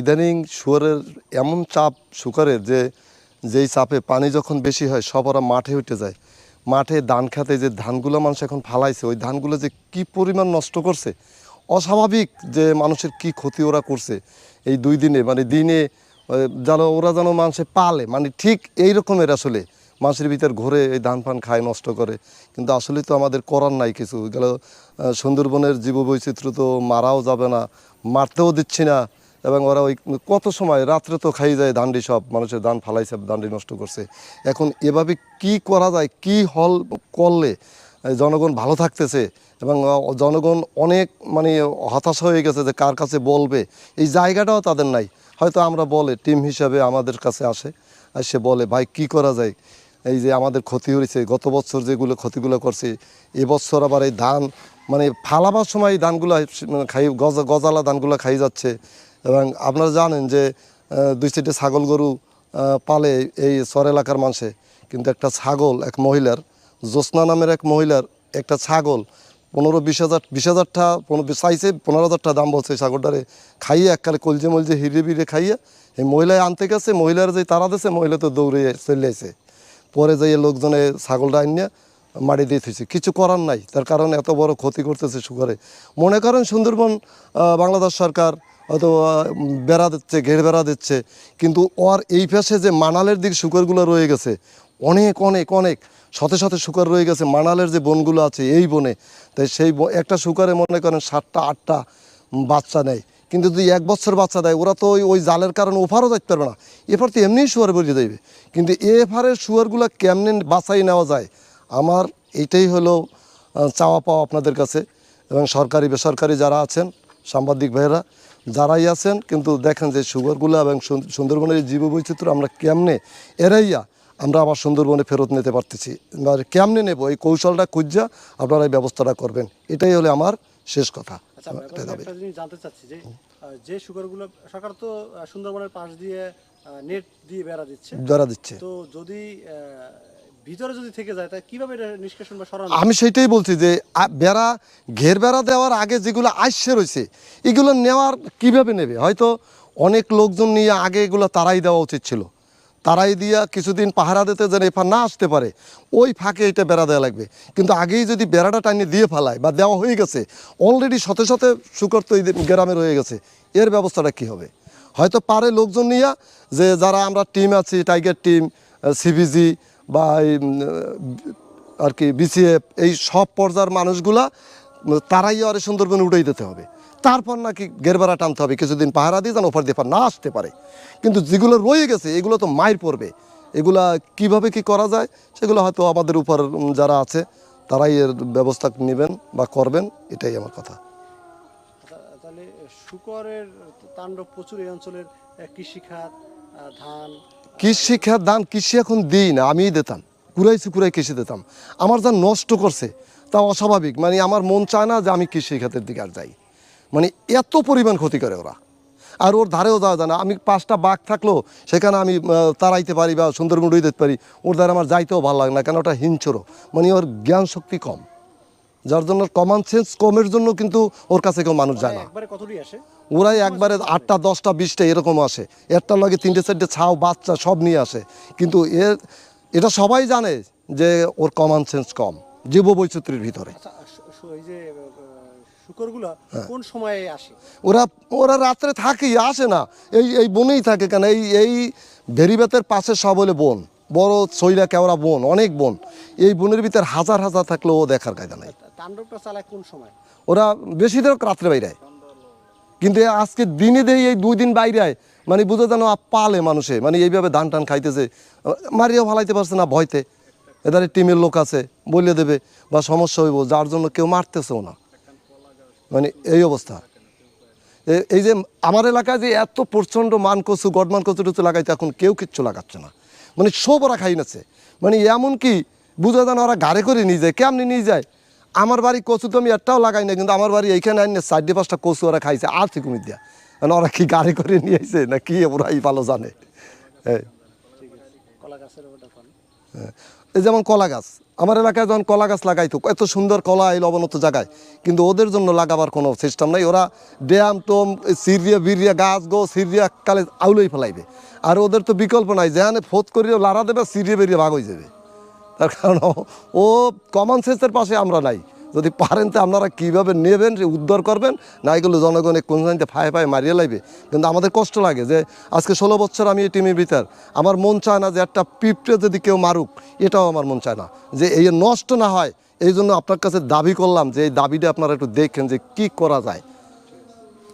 ইদানিং শুয়ারের এমন চাপ শুকারের যে, যেই চাপে পানি যখন বেশি হয়, সব ওরা মাঠে উঠে যায়। মাঠে ধান খেতে যে ধানগুলো মানুষ এখন ফালাইছে, ওই ধানগুলো যে কি পরিমাণ নষ্ট করছে, অস্বাভাবিক যে মানুষের কি ক্ষতি ওরা করছে এই দুই দিনে মানে দিনে যেন ওরা যেন মানুষে পালে মানে ঠিক এই রকমের আসলে। মানুষের ভিতর ঘুরে এই ধান ফান খায়, নষ্ট করে। কিন্তু আসলে তো আমাদের করার নাই কিছু। গেল সুন্দরবনের জীববৈচিত্র্য তো মারাও যাবে না, মারতেও দিচ্ছি না। এবং ওরা ওই কত সময়, রাত্রে তো খাই যায় দান্ডি সব, মানুষের ধান ফালাইছে, দান্ডি নষ্ট করছে। এখন এভাবে কি করা যায়, কি হল করলে জনগণ ভালো থাকতেছে এবং জনগণ অনেক মানে হতাশ হয়ে গেছে যে কার কাছে বলবে? এই জায়গাটাও তাদের নাই। হয়তো আমরা বলে, টিম হিসাবে আমাদের কাছে আসে, আর সে বলে, ভাই, কি করা যায়? এই যে আমাদের ক্ষতি হয়েছে, গত বছর যেগুলো ক্ষতিগুলো করছে এবছর আবার এই ধান মানে ফালাবার সময় এই ধানগুলো খাই, গজ, গজালা ধানগুলো খাই যাচ্ছে এবং আপনারা জানেন যে দুই সাইডে ছাগল গরু পালে এই চর এলাকার মানুষে। কিন্তু একটা ছাগল, এক মহিলার, জ্যোৎস্না নামের এক মহিলার একটা ছাগল, পনেরো বিশ হাজার, বিশ হাজারটা, পনেরো চাইছে, পনেরো হাজারটা দাম বলছে ছাগলটারে খাইয়ে এককালে কলজে মলজে হিরে বিরে খাইয়ে এই মহিলায় আনতে গেছে, মহিলার যে তারা দিছে, মহিলা তো দৌড়ে চলে আসে পরে যাইয়ে লোকজনে ছাগলটা আনিয়ে মাটি দিয়ে থুইছে। কিছু করার নাই, তার কারণ এত বড় ক্ষতি করতেছে সুগারে মনে করেন সুন্দরবন বাংলাদেশ সরকার হয়তো বেড়া দিচ্ছে, ঘের বেড়া দিচ্ছে। কিন্তু ওর এই পাশে যে মানালের দিক শুকরগুলো রয়ে গেছে, অনেক অনেক অনেক। শত শত শুকার রয়ে গেছে মানালের যে বনগুলো আছে এই বনে। তাই সেই একটা শুকারে মনে করেন সাতটা, আটটা বাচ্চা নেয়। কিন্তু যদি এক বছর বাচ্চা দেয়, ওরা তো ওই ওই জালের কারণে ওফারও যাইতে পারবে না। এফার তো এমনিই শুয়ার বেরিয়ে যাইবে কিন্তু এফারের শুয়ারগুলো কেমনে বাছাই নেওয়া যায়, আমার এইটাই হলো চাওয়া পাওয়া আপনাদের কাছে। এবং সরকারি, বেসরকারি যারা আছেন, সাংবাদিক ভাইয়েরা যারাই আছেন কিন্তু দেখেন যে সুগারগুলো এবং সুন- সুন্দরবনের এই জীববৈচিত্র্য আমরা কেমনে এরাইয়া আমরা আবার সুন্দরবনে ফেরত নিতে পারতেছি। এবার কেমনে নেব এই কৌশলটা খুঁজা আপনারা এই ব্যবস্থাটা করবেন। এটাই হলে আমার শেষ কথা। আচ্ছা জানতে চাচ্ছি যে যে সুগারগুলো সরকার তো সুন্দরবনের পাশ দিয়ে নেট দিয়ে বেড়া দিচ্ছে। যারা দিচ্ছে। তো যদি ভিতরে যদি থেকে যায়, তাহলে কীভাবে এটা নিষ্কাশন বা সরানো আমি সেইটাই বলছি যে বেড়া, ঘের বেড়া দেওয়ার আগে যেগুলো আসছে রয়েছে, এগুলো নেওয়ার কীভাবে নেবে? হয়তো অনেক লোকজন নিয়ে আগে এগুলো তারাই দেওয়া উচিত ছিল। তারাই দিয়া কিছুদিন পাহারা দিতে যেন এফা না আসতে পারে, ওই ফাঁকে এটা বেড়া দেওয়া লাগবে। কিন্তু আগেই যদি বেড়াটা টানিয়ে দিয়ে ফেলায় বা দেওয়া হয়ে গেছে অলরেডি শতে শতে শুকর তো গ্রামে রয়ে গেছে, এর ব্যবস্থাটা কি হবে? হয়তো পারে লোকজন নিয়ে যে, যারা আমরা টিম আছি টাইগার টিম সিবিজি বা আর কি বিসিএফ এই সব পর্যায়ের মানুষগুলা, তারাই আরে সুন্দরবনে উঠেই দিতে হবে। তারপর নাকি গেরবারা টানতে হবে, কিছুদিন পাহারা দিয়ে যেন ওপর দিয়ে না আসতে পারে। কিন্তু যেগুলো রয়ে গেছে, এগুলো তো মায়ের পড়বে। এগুলা কীভাবে কি করা যায়, সেগুলো হয়তো আমাদের উপর যারা আছে, তারাই এর ব্যবস্থা নেবেন বা করবেন, এটাই আমার কথা। তাহলে শুকরের তাণ্ডব প্রচুর এই অঞ্চলের কৃষিখাত ধান কৃষি খেত দান কৃষি এখন দিই না, আমিই দিতাম। কুড়াইছি কুড়াই কৃষি দিতাম। আমার যা নষ্ট করছে, তা অস্বাভাবিক। মানে আমার মন চায় না যে আমি কৃষি খাতের দিকে আর যাই। মানে এত পরিমাণ ক্ষতি করে ওরা। আর ওর ধারেও যাওয়া যায় না। আমি পাঁচটা বাঘ থাকলেও সেখানে আমি তাড়াইতে পারি বা সুন্দরবন উড়িয়ে দিতে পারি। ওর দ্বারা আমার যাইতেও ভালো লাগে না, কেন ওটা হিংসরো। মানে ওর জ্ঞান শক্তি কম। যার জন্য কমন সেন্স কমের জন্য কিন্তু ওর কাছে কেউ মানুষ যায় না। ওরাই একবারে আটটা দশটা বিশটা এরকম আসে। একটার লগে তিনটে চারটে ছাও বাচ্চা সব নিয়ে আসে। কিন্তু এর এটা সবাই জানে যে ওর কমন সেন্স কম জীব বৈচিত্র্যের ভিতরে। আচ্ছা হ্যাঁ। কোন সময়ে আসে? ওরা ওরা রাত্রে থাকেই আসে না। এই এই বনেই থাকে কেন? এই এই ভেরিবাতের পাশে সব হলে বন। বড় শৈলা কেওড়া বন অনেক বন। এই বনের ভিতর হাজার হাজার থাকলেও ও দেখার কায়দা নাই। তাণ্ডবটা চালায় কোন সময়? ওরা বেশি দেখ রাত্রে বাইরে কিন্তু আজকে দিনে দেই এই দুই দিন বাইরে আয়। মানে বুঝে যেন পালে মানুষে। মানে এইভাবে ধান টান খাইতেছে। মারিও ভালাইতে পারছে না ভয়তে। এদারে টিমের লোক আছে বলে দেবে বা সমস্যা হইব যার জন্য কেউ মারতেছেও না। মানে এই অবস্থা। এই যে আমার এলাকায় যে এত প্রচণ্ড মান কচু গডমান কচু টুচু লাগাইতে এখন কেউ কিচ্ছু লাগাচ্ছে না। মানে সব ওরা খাই নাছে মানে এমন কি, বুঝা যেন ওরা গাড়ি করে নিয়ে যায়, কেমনি নিয়ে যায়? আমার বাড়ি কচু তো আমি একটাও লাগাই না কিন্তু আমার বাড়ি এইখানে আইনে চারটে পাঁচটা কচু ওরা খাইছে, আর কুমির দিয়া। মানে ওরা কি গাড়ি করে নিয়ে আইছে, না কি ভালো জানে। এই। ওটা কোন? হ্যাঁ। এই যেমন কলা গাছ, আমার এলাকায় যখন কলা গাছ লাগাইতো, এত সুন্দর কলা এই লবণত জায়গায়, কিন্তু ওদের জন্য লাগাবার কোনো সিস্টেম নাই। ওরা ড্যাম, টোম সিরিয়া বিরিয়া গাছ, গো সিরিয়া কালে আউলেই ফেলাইবে। আর ওদের তো বিকল্প নাই, যেখানে ফোত করিয়ে লারা দেবে সিরিয়া বেরিয়ে ভাগ হয়ে যাবে। তার কারণ ও- কমন সেন্সের পাশে আমরা নাই। যদি পারেন তো আপনারা কীভাবে নেবেন, যে উদ্ধার করবেন? না এগুলো জনগণে কোন জানিতে ফায়ে ফায়ে মারিয়ে লাইবে? কিন্তু আমাদের কষ্ট লাগে যে আজকে ষোলো বছর আমি এই টিমের ভিতর, আমার মন চায় না যে একটা পিঁপড়ে যদি কেউ মারুক, এটাও আমার মন চায় না। যে এই নষ্ট না হয়, এই জন্য আপনার কাছে দাবি করলাম যে এই দাবিটা আপনারা একটু দেখেন যে কি করা যায়।